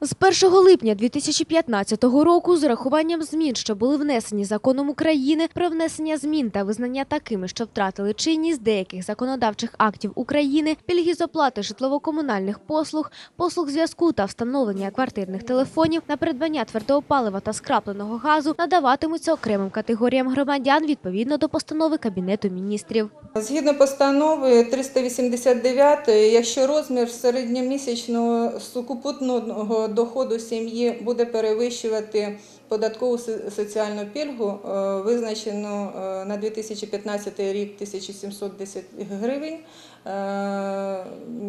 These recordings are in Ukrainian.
З 1 липня 2015 року з урахуванням змін, що були внесені законом України про внесення змін та визнання такими, що втратили чинність деяких законодавчих актів України, пільги з оплати житлово-комунальних послуг, послуг зв'язку та встановлення квартирних телефонів на придбання твердого палива та скрапленого газу надаватимуться окремим категоріям громадян відповідно до постанови Кабінету міністрів. Згідно постанови 389, якщо розмір середньомісячного сукупутного доходу сім'ї буде перевищувати податкову соціальну пільгу, е, визначену е, на 2015 рік 1710 гривень, е,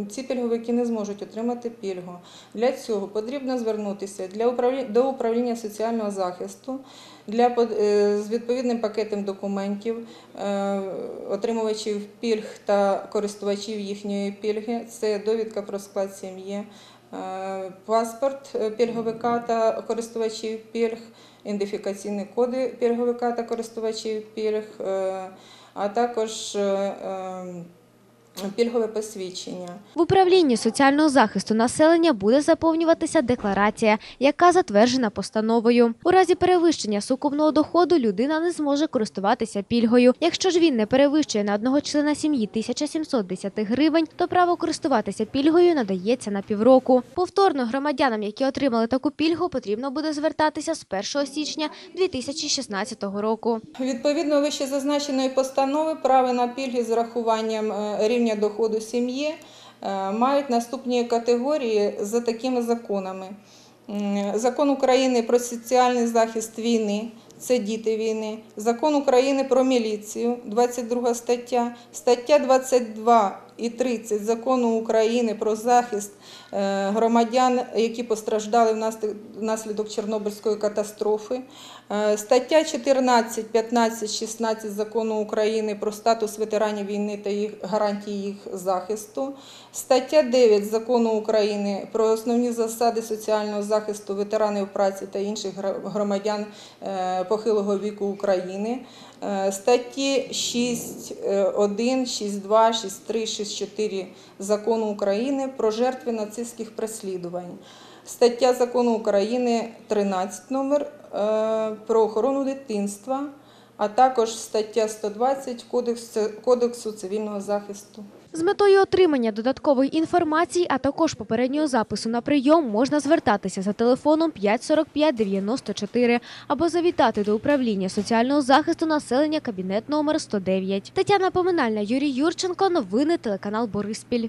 ці пільговики не зможуть отримати пільгу. Для цього потрібно звернутися до управління соціального захисту з відповідним пакетом документів отримувачів пільг та користувачів їхньої пільги. Це довідка про склад сім'ї, паспорт е, пільговика та користувачів пільг, ідентифікаційні коди пільговика та користувачів пільг, е, а також е, е, пільгове посвідчення. В управлінні соціального захисту населення буде заповнюватися декларація, яка затверджена постановою. У разі перевищення сукупного доходу людина не зможе користуватися пільгою. Якщо ж він не перевищує на одного члена сім'ї 1710 гривень, то право користуватися пільгою надається на півроку. Повторно громадянам, які отримали таку пільгу, потрібно буде звертатися з 1 січня 2016 року. Відповідно вище зазначеної постанови право на пільги з урахуванням е, рівня доходу сім'ї е, мають наступні категорії за такими законами. Закон України про соціальний захист війни. Це діти війни, закон України про міліцію, 22 стаття, стаття 22 і 30 закону України про захист е, громадян, які постраждали внаслідок Чорнобильської катастрофи, Е, стаття 14, 15, 16 закону України про статус ветеранів війни та їх гарантії їх захисту, стаття 9 закону України про основні засади соціального захисту ветеранів праці та інших громадян е, похилого віку України, статті 6, е, 1, 6, 2, 6, 3, 6, 4 закону України про жертви нацистських преслідувань. Стаття закону України 13 номер е, про охорону дитинства, а також стаття 120 Кодексу, Кодексу цивільного захисту. З метою отримання додаткової інформації, а також попереднього запису на прийом можна звертатися за телефоном 545 94 або завітати до управління соціального захисту населення кабінет номер 109. Тетяна Поминальна, Юрій Юрченко. Новини телеканал Бориспіль.